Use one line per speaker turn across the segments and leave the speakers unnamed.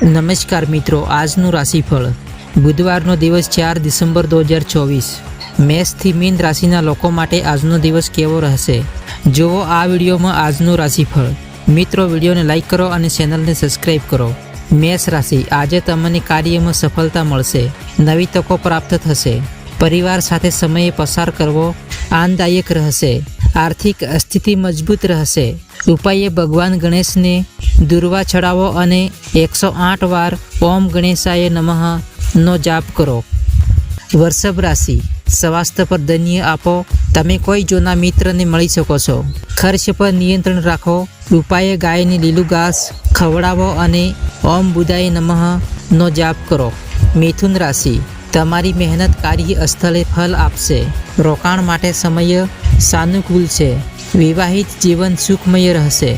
નમસ્કાર મિત્રો, આજનું રાશિફળ. બુધવારનો દિવસ ચાર ડિસેમ્બર દો હજાર ચોવીસ. મેષથી મીન રાશિના લોકો માટે આજનો દિવસ કેવો રહેશે? જુઓ આ વિડીયોમાં આજનું રાશિફળ. મિત્રો, વિડીયોને લાઇક કરો અને ચેનલને સબસ્ક્રાઈબ કરો. મેષ રાશિ, આજે તમને કાર્યમાં સફળતા મળશે. નવી તકો પ્રાપ્ત થશે. પરિવાર સાથે સમય પસાર કરવો આનંદદાયક રહેશે. આર્થિક સ્થિતિ મજબૂત રહેશે. ઉપાયે ભગવાન ગણેશને દુર્વા ચડાવો અને એકસો આઠ વાર ઓમ ગણેશાય નમઃ નો જાપ કરો. વૃષભ રાશિ, સ્વાસ્થ્ય પર ધન્ય આપો. તમે કોઈ જૂના મિત્રને મળી શકો છો. ખર્ચ પર નિયંત્રણ રાખો. ઉપાયે ગાયને લીલું ઘાસ ખવડાવો અને ઓમ બુદાય નમઃ નો જાપ કરો. મિથુન રાશિ, તમારી મહેનત કાર્ય સ્થળે ફલ આપશે. રોકાણ માટે સમય સાનુકૂળ છે. વિવાહિત જીવન સુખમય રહેશે.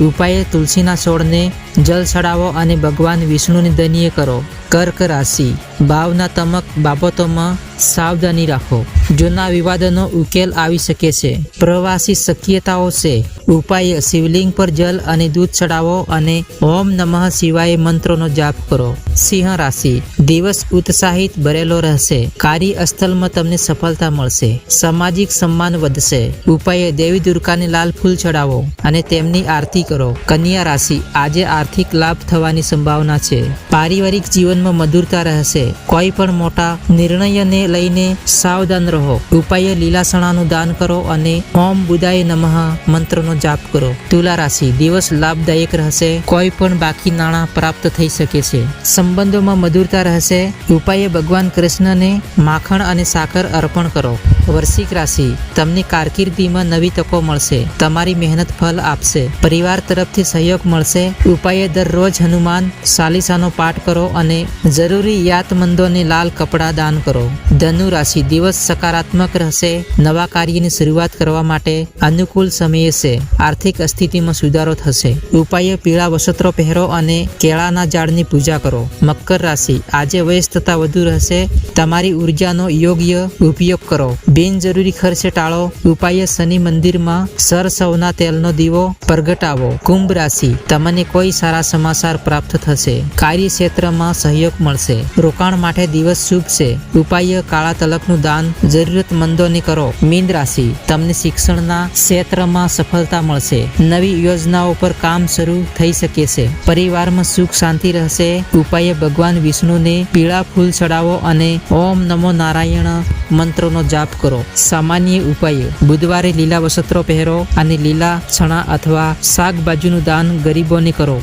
ઉપાયે તુલસીના છોડને જલ ચડાવો અને ભગવાન વિષ્ણુને દનીય કરો. કર્ક રાશિ. ભાવનાત્મક બાબતોમાં સાવધાની રાખો. જૂના વિવાદનો ઉકેલ આવી શકે છે. પ્રવાસી શક્યતાઓ છે. ઉપાય શિવલિંગ પર જલ અને દૂધ ચડાવો અને ઓમ નમઃ શિવાય મંત્રોનો જાપ કરો. સિંહ રાશિ. દિવસ ઉત્સાહિત ભરેલો રહેશે. કાર્ય સ્થળમાં તમને સફળતા મળશે. સામાજિક સન્માન વધશે. ઉપાય દેવી દુર્ગાને લાલ ફૂલ ચડાવો અને તેમની આરતી કરો. કન્યા રાશિ. આજે આર્થિક લાભ થવાની સંભાવના છે. પારિવારિક જીવનમાં મધુરતા રહેશે. કોઈ પણ મોટા નિર્ણયને લઈને સાવધાન રહો. ઉપાય લીલા ચણાનું દાન કરો અને ઓમ બુદાય નમઃ મંત્રનો જાપ કરો. તુલા રાશિ, દિવસ લાભદાયક રહેશે. કોઈ પણ બાકી નાણાં પ્રાપ્ત થઈ શકે છે. સંબંધોમાં મધુરતા રહેશે. ઉપાય ભગવાન કૃષ્ણને માખણ અને સાકર અર્પણ કરો. વૃશ્ચિક રાશિ, તમને કારકિર્દીમાં નવી તકો મળશે. તમારી મહેનત ફલ આપશે. પરિવાર તરફથી સહયોગ મળશે. ઉપાયે દરરોજ હનુમાન સાલિસાનો પાઠ કરો અને જરૂરી યાતમંદોને લાલ કપડાં દાન કરો. ધનુ રાશિ, દિવસ સકારાત્મક રહેશે. નવા કાર્યની શરૂઆત કરવા માટે અનુકૂળ સમય છે. આર્થિક સ્થિતિમાં સુધારો થશે. ઉપાય પીળા વસ્ત્રો પહેરો અને કેળાના ઝાડની પૂજા કરો. મકર રાશિ. આજે વ્યસ્તતા વધુ રહેશે. તમારી ઉર્જાનો યોગ્ય ઉપયોગ કરો. બિનજરૂરી ખર્ચે ટાળો. ઉપાય શનિ મંદિરમાં સરસવના તેલનો દીવો પ્રગટાવો. કુંભ રાશિ. તમને કોઈ સારા સમાચાર પ્રાપ્ત થશે. કાર્યક્ષેત્રમાં સહયોગ મળશે. રોકાણ માટે દિવસ શુભ છે. ઉપાય કાળા તલકનું દાન જરૂરતમંદોને કરો. મીન રાશિ. તમને શિક્ષણના ક્ષેત્રમાં સફળતા મળશે. નવી યોજનાઓ પર કામ શરૂ થઈ શકે છે. પરિવારમાં સુખ શાંતિ રહેશે. ઉપાય ભગવાન વિષ્ણુને પીળા ફૂલ ચડાવો અને ઓમ નમો નારાયણ મંત્રોનો જાપ કરો. સામાન્ય ઉપાય. બુધવારે લીલા વસ્ત્રો પહેરો અને લીલા ચણા અથવા શાકભાજીનું દાન ગરીબોને કરો.